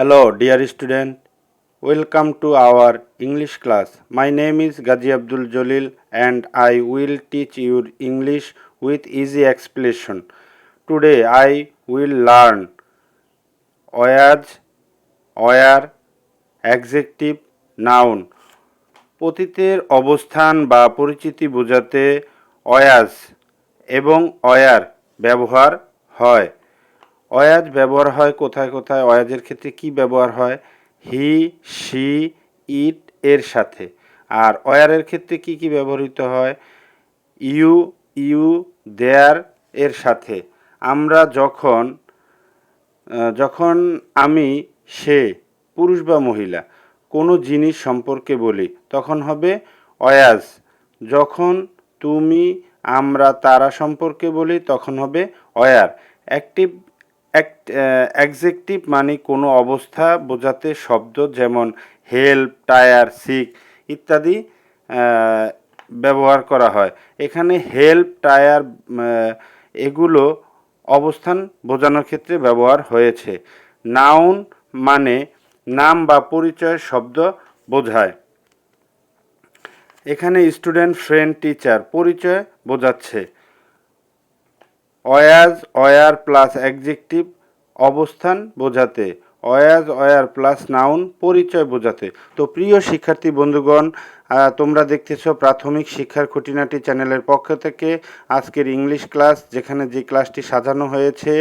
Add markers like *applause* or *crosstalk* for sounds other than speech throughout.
Hello, dear student. Welcome to our English class. My name is Gaji Abdul Jalil and I will teach you English with easy explanation. Today I will learn whereas, where, adjective, noun. অতীতের অবস্থান বা পরিচিতি বোঝাতে অয়াজ এবং wire ব্যবহার হয় অয়াজ ব্যবহার হয় কোথায় কোথায়, অয়াজের ক্ষেত্রে কি ব্যবহার হয়? হি সি ইট এর সাথে। আর অয়ারের ক্ষেত্রে কি কি ব্যবহৃত হয়? ইউ ইউ, দেয়ার এর সাথে। আমরা যখন যখন আমি, সে, পুরুষ বা মহিলা, কোনো জিনিস সম্পর্কে বলি, তখন হবে অয়াজ। যখন তুমি, আমরা, তারা সম্পর্কে বলি, তখন হবে অয়ার। অ্যাক্টিভ অ্যাকজেক্টিভ মানে কোনো অবস্থা বোঝাতে শব্দ যেমন হেল্প টায়ার সিক ইত্যাদি ব্যবহার করা হয়। এখানে হেল্প টায়ার এগুলো অবস্থান বোঝানোর ক্ষেত্রে ব্যবহার হয়েছে। নাউন মানে নাম বা পরিচয়ের শব্দ বোঝায়। এখানে স্টুডেন্ট ফ্রেন্ড টিচার পরিচয় বোঝাচ্ছে। অয়াজ, অয়ার প্লাস অ্যাডজেক্টিভ অবস্থান বোঝাতে, অয়াজ, অয়ার প্লাস নাউন পরিচয় বোঝাতে। তো প্রিয় শিক্ষার্থী বন্ধুগণ তোমরা দেখতেছ প্রাথমিক শিক্ষার খুঁটিনাটি চ্যানেলের পক্ষ থেকে আজকের ইংলিশ ক্লাস, যেখানে যে ক্লাসটি সাজানো হয়েছে,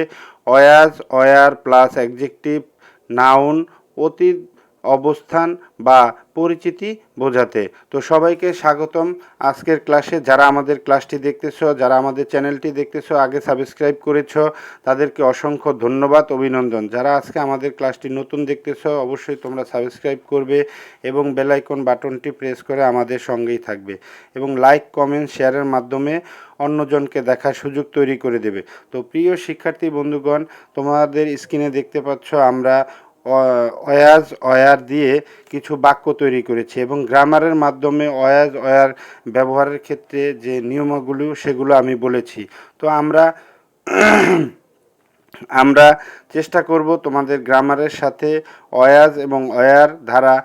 was, were plus adjective, noun, অতীত অবস্থান বা পরিচিতি বোঝাতে। তো সবাইকে স্বাগতম আজকের ক্লাসে। যারা আমাদের ক্লাসটি দেখতেছো, যারা আমাদের চ্যানেলটি দেখতেছো, আগে সাবস্ক্রাইব করেছ, তাদেরকে অসংখ্য ধন্যবাদ, অভিনন্দন। যারা আজকে আমাদের ক্লাসটি নতুন দেখতেছো, অবশ্যই তোমরা সাবস্ক্রাইব করবে এবং বেলাইকন বাটনটি প্রেস করে আমাদের সঙ্গেই থাকবে এবং লাইক, কমেন্ট, শেয়ারের মাধ্যমে অন্যজনকে দেখার সুযোগ তৈরি করে দেবে। তো প্রিয় শিক্ষার্থী বন্ধুগণ, তোমাদের স্ক্রিনে দেখতে পাচ্ছ আমরা অয়াজ, অয়ার দিয়ে কিছু বাক্য তৈরি করেছে এবং গ্রামারের মাধ্যমে অয়াজ, অয়ার ব্যবহারের ক্ষেত্রে যে নিয়মগুলো, সেগুলো আমি বলেছি। তো আমরা আমরা চেষ্টা করব তোমাদের গ্রামারের সাথে অয়াজ এবং অয়ার ধারা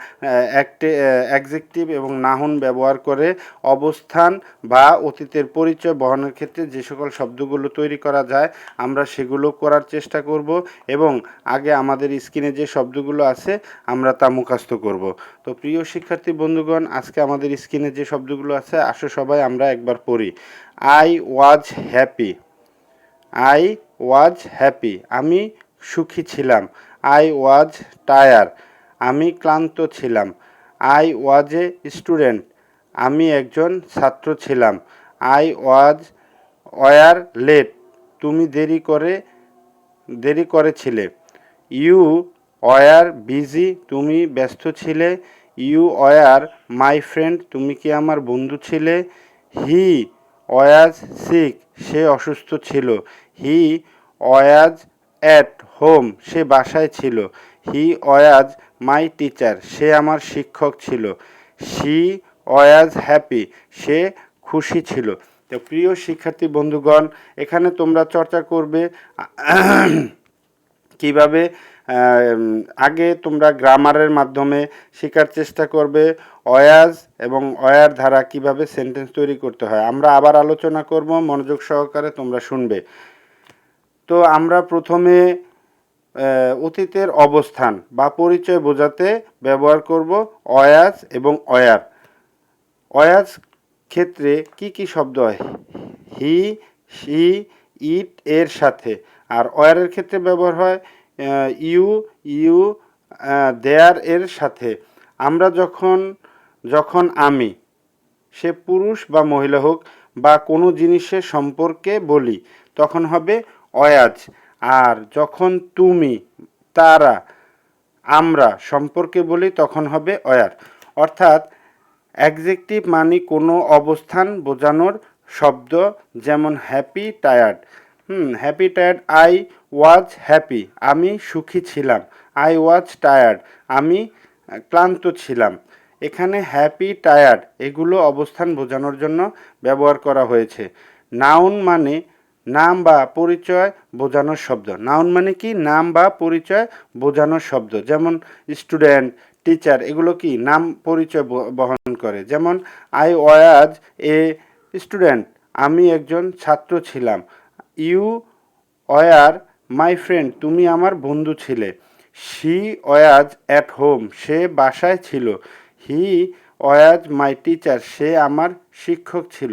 অ্যাক্টে অ্যাকজেক্টিভ এবং নাহুন ব্যবহার করে অবস্থান বা অতীতের পরিচয় বহনের ক্ষেত্রে যে সকল শব্দগুলো তৈরি করা যায়, আমরা সেগুলো করার চেষ্টা করব এবং আগে আমাদের স্ক্রিনে যে শব্দগুলো আছে, আমরা তা মুখস্থ করব। তো প্রিয় শিক্ষার্থী বন্ধুগণ, আজকে আমাদের স্ক্রিনে যে শব্দগুলো আছে, আসো সবাই আমরা একবার পড়ি। I was happy I was happy আমি সুখী ছিলাম। আই ওয়াজ টায়ার আমি ক্লান্ত ছিলাম। আই ওয়াজ এ স্টুডেন্ট আমি একজন ছাত্র ছিলাম। আই ওয়াজ ওয়ার লেট তুমি দেরি করে, দেরি করেছিলে। ইউ ওয়ার বিজি তুমি ব্যস্ত ছিলে। ইউ ওয়ার মাই ফ্রেন্ড তুমি কি আমার বন্ধু ছিলে? হি ওয়াজ সিক সে অসুস্থ ছিল। হি ওয়াজ অ্যাট হোম, সে বাসায় ছিল। হি ওয়াজ মাই টিচার, সে আমার শিক্ষক ছিল। শি ওয়াজ হ্যাপি, সে খুশি ছিল। তো প্রিয় শিক্ষার্থী বন্ধুগণ, এখানে তোমরা চর্চা করবে কীভাবে আগে তোমরা গ্রামারের মাধ্যমে শেখার চেষ্টা করবে, অয়াজ এবং অয়ার ধারা কীভাবে সেন্টেন্স তৈরি করতে হয়। আমরা আবার আলোচনা করব, মনোযোগ সহকারে তোমরা শুনবে। তো আমরা প্রথমে অতীতের অবস্থান বা পরিচয় বোঝাতে ব্যবহার করব অয়াজ এবং অয়ার। অয়াজ ক্ষেত্রে কি কি শব্দ হয়? হি সি ইট এর সাথে। আর অয়ারের ক্ষেত্রে ব্যবহার হয় ইউ ইউ দেয়ার এর সাথে। আমরা যখন যখন আমি, সে পুরুষ বা মহিলা হোক বা কোনো জিনিসের সম্পর্কে বলি, তখন হবে অয়াজ, আর যখন তুমি, তারা, আমরা সম্পর্কে বলি, তখন হবে অয়ার অর্থাৎ অ্যাডজেক্টিভ মানে কোনো অবস্থান বোঝানোর শব্দ, যেমন happy tired hmm happy tired I was happy আমি সুখী ছিলাম। আই ওয়াজ টায়ার্ড আমি ক্লান্ত ছিলাম। এখানে হ্যাপি টায়ার্ড এগুলো অবস্থান বোঝানোর জন্য ব্যবহার করা হয়েছে। নাউন মানে নাম বা পরিচয় বোঝানোর শব্দ। নাউন মানে কি? নাম বা পরিচয় বোঝানোর শব্দ। যেমন স্টুডেন্ট টিচার এগুলো কি? নাম, পরিচয় বহন করে। যেমন আই ওয়াজ এ স্টুডেন্ট আমি একজন ছাত্র ছিলাম। ইউ ওয়ার মাই ফ্রেন্ড তুমি আমার বন্ধু ছিলে। শি ওয়াজ অ্যাট হোম সে বাসায় ছিল। হি ওয়াজ মাই টিচার সে আমার শিক্ষক ছিল।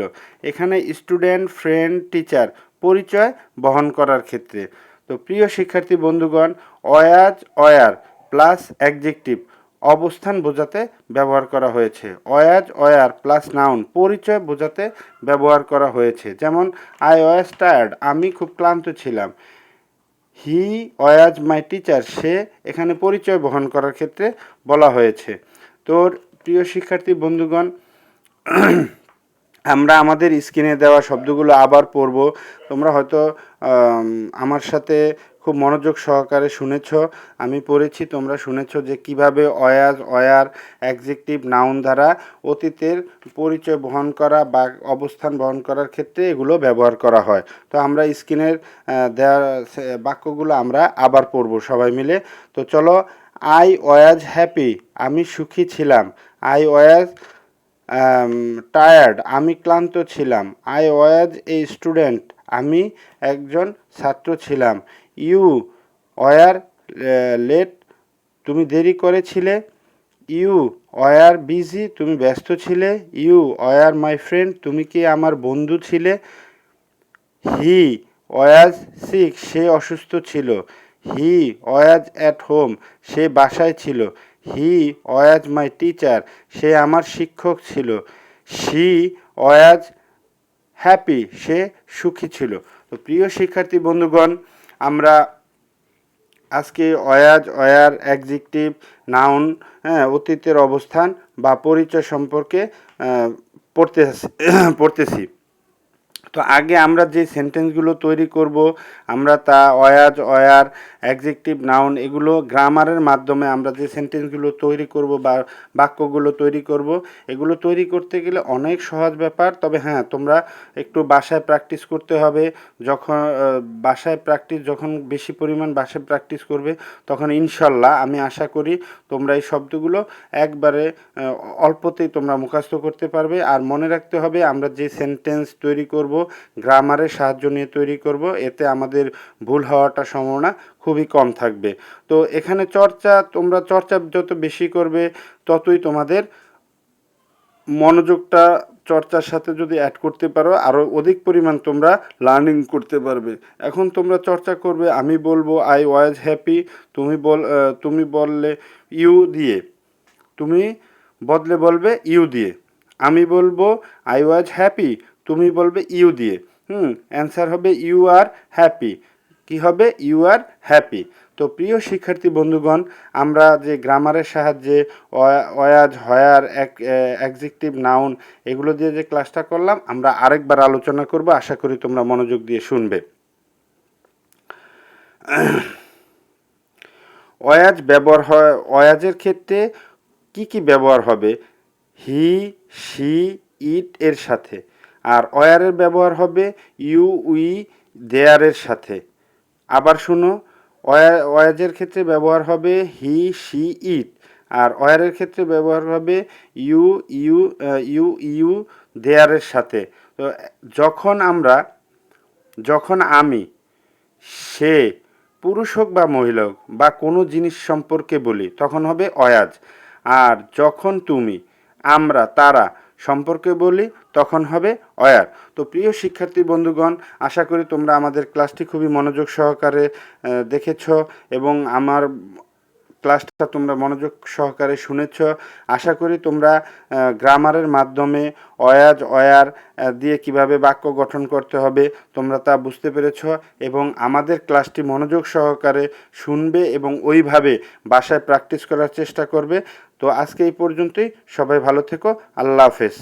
এখানে স্টুডেন্ট ফ্রেন্ড টিচার পরিচয় বহন করার ক্ষেত্রে। তো প্রিয় শিক্ষার্থী বন্ধুগণ ওয়াজ ওয়ার প্লাস অ্যাডজেক্টিভ অবস্থান বোঝাতে ব্যবহার করা হয়েছে। অয়াজ, অয়ার প্লাস নাউন পরিচয় বোঝাতে ব্যবহার করা হয়েছে। যেমন, আই ওয়াজ টায়ার্ড, আমি খুব ক্লান্ত ছিলাম। হি ওয়াজ মাই টিচার, সে এখানে পরিচয় বহন করার ক্ষেত্রে বলা হয়েছে। তোর প্রিয় শিক্ষার্থী বন্ধুগণ আমরা আমাদের স্ক্রিনে দেওয়া শব্দগুলো আবার পড়ব। তোমরা হয়তো আমার সাথে খুব মনোযোগ সহকারে শুনেছ, আমি পড়েছি, তোমরা শুনেছ যে কীভাবে অয়াজ, অয়ার অ্যাডজেক্টিভ নাউন দ্বারা অতীতের পরিচয় বহন করা বা অবস্থান বহন করার ক্ষেত্রে এগুলো ব্যবহার করা হয়। তো আমরা স্ক্রিনের দেওয়া বাক্যগুলো আমরা আবার পড়ব সবাই মিলে। তো চলো আই ওয়াজ হ্যাপি আমি সুখী ছিলাম। আই ওয়াজ টায়ার্ড আমি ক্লান্ত ছিলাম। আই ওয়াজ এ স্টুডেন্ট আমি একজন ছাত্র ছিলাম। ইউ ওয়ার লেট তুমি দেরি করেছিলে। ইউ ওয়ার বিজি তুমি ব্যস্ত ছিলে। ইউ ওয়ার মাই ফ্রেন্ড তুমি কি আমার বন্ধু ছিলে? হি ওয়াজ সিক সে অসুস্থ ছিল। হি ওয়াজ অ্যাট হোম সে বাসায় ছিল। হি ওয়াজ মাই টিচার, সে আমার শিক্ষক ছিল। শি ওয়াজ হ্যাপি, সে সুখী ছিল। তো প্রিয় শিক্ষার্থী বন্ধুগণ, আমরা আজকে অয়াজ, অয়ার অ্যাডজেক্টিভ নাউন হ্যাঁ অতীতের অবস্থান বা পরিচয় সম্পর্কে পড়তে *clears throat* পড়তেছি। তো আগে আমরা যে সেন্টেন্সগুলো তৈরি করব, আমরা তা অয়াজ, অয়ার অ্যাডজেক্টিভ নাউন এগুলো গ্রামারের মাধ্যমে আমরা যে সেন্টেন্সগুলো তৈরি করব বা বাক্যগুলো তৈরি করব, এগুলো তৈরি করতে গেলে অনেক সহজ ব্যাপার। তবে হ্যাঁ তোমরা একটু বাসায় প্র্যাকটিস করতে হবে। যখন বাসায় প্র্যাকটিস যখন বেশি পরিমাণ বাসায় প্র্যাকটিস করবে, তখন ইনশাল্লাহ আমি আশা করি তোমরা এই শব্দগুলো একবারে অল্পতেই তোমরা মুখস্থ করতে পারবে। আর মনে রাখতে হবে, আমরা যে সেন্টেন্স তৈরি করব গ্রামারের সাহায্য নিয়ে তৈরি করব, এতে আমাদের ভুল হওয়াটা সম্ভাবনা খুবই কম থাকবে। তো এখানে চর্চা, তোমরা চর্চা যত বেশি করবে, ততই তোমাদের মনোযোগটা চর্চার সাথে যদি অ্যাড করতে পারো আরও অধিক পরিমাণ তোমরা লার্নিং করতে পারবে। এখন তোমরা চর্চা করবে, আমি বলব আই ওয়াজ হ্যাপি তুমি বল তুমি বললে, ইউ দিয়ে। তুমি বদলে বলবে, ইউ দিয়ে। আমি বলব আই ওয়াজ হ্যাপি তুমি বলবে ইউ দিয়ে। হুম, অ্যান্সার হবে ইউ আর হ্যাপি। কি হবে? You are happy. তো প্রিয় শিক্ষার্থী বন্ধুগণ, আমরা যে গ্রামারের সাহায্যে অয়া- অয়াজ, হয়ার অ্যাকজেক্টিভ নাউন এগুলো দিয়ে যে ক্লাসটা করলাম, আমরা আরেকবার আলোচনা করব। আশা করি তোমরা মনোযোগ দিয়ে শুনবে। অয়াজ ব্যবহার হয়, অয়াজের ক্ষেত্রে কি কি ব্যবহার হবে? হি সি ইট এর সাথে। আর অয়ারের ব্যবহার হবে ইউ উই দেয়ারের সাথে। আবার শুনো অয়া- অয়াজের ক্ষেত্রে ব্যবহার হবে হি সি ইট। আর অয়ারের ক্ষেত্রে ব্যবহার হবে ইউ ইউ ইউ ইউ দেয়ারের সাথে। তো, যখন আমরা, যখন আমি, সে, পুরুষ হোক বা মহিলা হোক বা কোনো জিনিস সম্পর্কে বলি, তখন হবে অয়াজ আর যখন তুমি, আমরা, তারা সম্পর্কে বলি, তখন হবে অয়ার। তো প্রিয় শিক্ষার্থী বন্ধুগণ, আশা করি তোমরা আমাদের ক্লাসটি খুবই মনোযোগ সহকারে দেখেছ এবং আমার ক্লাসটা তোমরা মনোযোগ সহকারে শুনেছ। আশা করি তোমরা গ্রামারের মাধ্যমে অয়াজ, অয়ার দিয়ে কীভাবে বাক্য গঠন করতে হবে তোমরা তা বুঝতে পেরেছ এবং আমাদের ক্লাসটি মনোযোগ সহকারে শুনবে এবং ওইভাবে বাসায় প্র্যাকটিস করার চেষ্টা করবে। তো আজকে এই পর্যন্তই। সবাই ভালো থেকো। আল্লাহ হাফেজ।